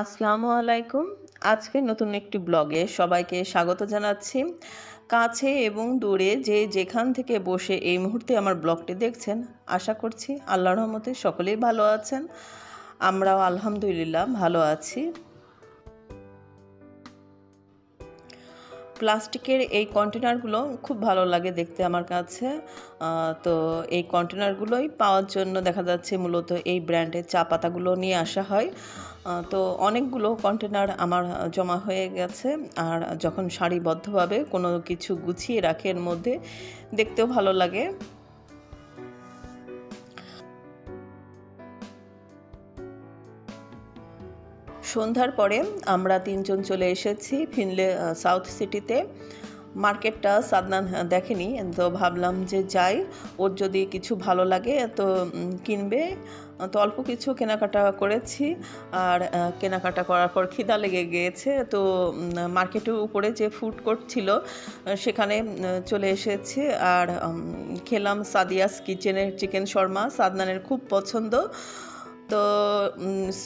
আসসালামু আলাইকুম। আজকে নতুন একটি ব্লগে সবাইকে স্বাগত জানাচ্ছি। কাছে এবং দূরে যে যেখান থেকে বসে এই মুহূর্তে আমার ব্লগটি দেখছেন, আশা করছি আল্লাহর রহমতে সকলেই ভালো আছেন। আমরাও আলহামদুলিল্লাহ ভালো আছি। প্লাস্টিকের এই কন্টেনারগুলো খুব ভালো লাগে দেখতে আমার কাছে। তো এই কন্টেনারগুলোই পাওয়ার জন্য দেখা যাচ্ছে মূলত এই ব্র্যান্ডের চা পাতাগুলো নিয়ে আসা হয়। তো অনেকগুলো কন্টেনার আমার জমা হয়ে গেছে আর যখন সারিবদ্ধভাবে কোনো কিছু গুছিয়ে রাখে এর মধ্যে দেখতেও ভালো লাগে। সন্ধ্যার পরে আমরা তিনজন চলে এসেছি ফিনলে সাউথ সিটিতে। মার্কেটটা সাদনান দেখেনি, তো ভাবলাম যে যাই, ওর যদি কিছু ভালো লাগে তো কিনবে। তো অল্প কিছু কেনাকাটা করেছি আর কেনাকাটা করার পর খিদা লেগে গিয়েছে। তো মার্কেটের উপরে যে ফুড কোর্ট ছিল সেখানে চলে এসেছি আর খেলাম সাদিয়াস কিচেনের চিকেন শর্মা। সাদনানের খুব পছন্দ। তো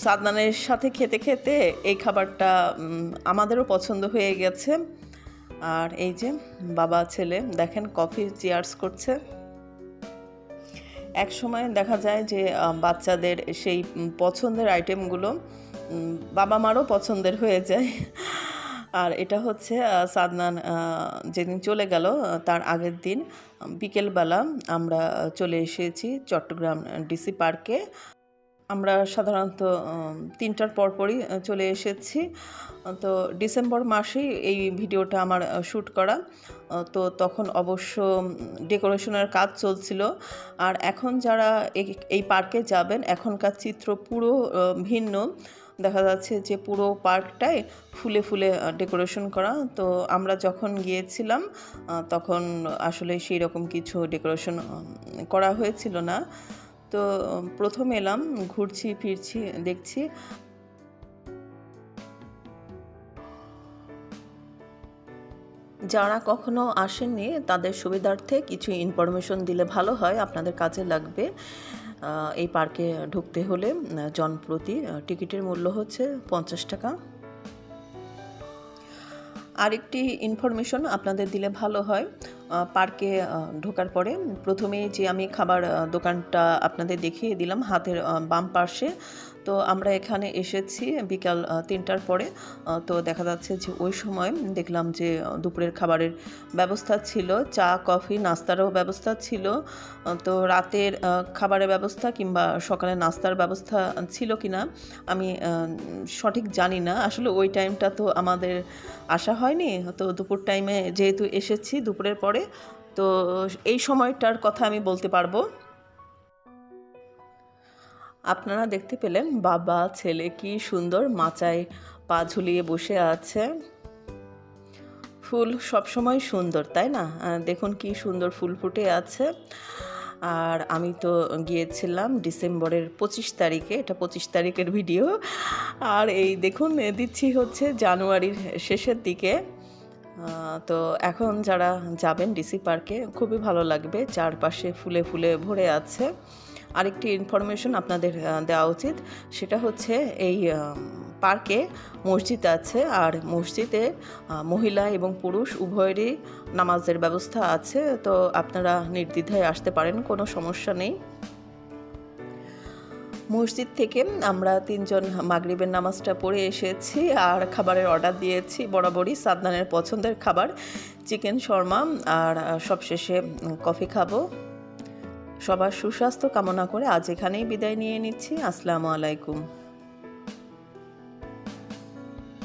সাদনানের সাথে খেতে খেতে এই খাবারটা আমাদেরও পছন্দ হয়ে গেছে। আর এই যে, বাবা, ছেলে, দেখেন কফি চেয়ার্স করছে। এক সময় দেখা যায় যে বাচ্চাদের সেই পছন্দের আইটেমগুলো বাবা মারও পছন্দের হয়ে যায়। আর এটা হচ্ছে সাদনান যেদিন চলে গেল, তার আগের দিন, বিকেলবেলা আমরা চলে এসেছি চট্টগ্রাম ডিসি পার্কে। আমরা সাধারণত তিনটার পরপরই চলে এসেছি। তো ডিসেম্বর মাসেই এই ভিডিওটা আমার শ্যুট করা। তো তখন অবশ্য ডেকোরেশনের কাজ চলছিল। আর এখন যারা এই- পার্কে যাবেন, এখনকার চিত্র পুরো ভিন্ন। দেখা যাচ্ছে যে পুরো পার্কটাই ফুলে ফুলে ডেকোরেশন করা। তো আমরা যখন গিয়েছিলাম তখন আসলে সেই রকম কিছু ডেকোরেশন করা হয়েছিল না। তো প্রথম এলাম, ঘুরছি, ফিরছি, দেখছি। যারা কখনো আসেননি, তাদের সুবিধার্থে কিছু ইনফরমেশন দিলে ভালো হয়, আপনাদের কাজে লাগবে। এই পার্কে ঢুকতে হলে জনপ্রতি টিকিটের মূল্য হচ্ছে পঞ্চাশ টাকা। আরেকটি ইনফরমেশন আপনাদের দিলে ভালো হয় পার্কে ঢোকার পরে প্রথমে যে আমি খাবার দোকানটা আপনাদের দেখিয়ে দিলাম হাতের বাম পাশে তো আমরা এখানে এসেছি বিকাল তিনটার পরে। তো দেখা যাচ্ছে যে ওই সময় দেখলাম যে দুপুরের খাবারের ব্যবস্থা ছিল, চা, কফি, নাস্তারও ব্যবস্থা ছিল। তো রাতের খাবারের ব্যবস্থা কিংবা সকালে নাস্তার ব্যবস্থা ছিল কিনা আমি সঠিক জানি না। আসলে ওই টাইমটা তো আমাদের আসা হয়নি। তো দুপুর টাইমে যেহেতু এসেছি দুপুরের পরে, তো এই সময়টার কথা আমি বলতে পারব। আপনারা দেখতে পেলেন বাবা, ছেলে কি সুন্দর মাচায় পা ঝুলিয়ে বসে আছে। ফুল সবসময় সুন্দর, তাই না? দেখুন কি সুন্দর ফুল ফুটে আছে। আর আমি তো গিয়েছিলাম ডিসেম্বরের পঁচিশ তারিখে, এটা পঁচিশ তারিখের ভিডিও। আর এই দেখুন, দিচ্ছি হচ্ছে জানুয়ারির শেষের দিকে। তো এখন যারা যাবেন ডিসি পার্কে, খুবই ভালো লাগবে। চারপাশে ফুলে ফুলে ভরে আছে। আরেকটি ইনফরমেশন আপনাদের দেওয়া উচিত। সেটা হচ্ছে এই পার্কে মসজিদ আছে, আর মসজিদে মহিলা এবং পুরুষ উভয়েরই নামাজের ব্যবস্থা আছে। তো আপনারা নির্দ্বিধায় আসতে পারেন, কোনো সমস্যা নেই। মসজিদ থেকে আমরা তিনজন মাগরিবের নামাজটা পড়ে এসেছি, আর খাবারের অর্ডার দিয়েছি বরাবরই। সাদনানের পছন্দের খাবার, চিকেন শর্মা, আর সবশেষে কফি খাব। সবার সুস্বাস্থ্য কামনা করে আজ এখানেই বিদায় নিয়ে নিচ্ছি। আসসালামু আলাইকুম।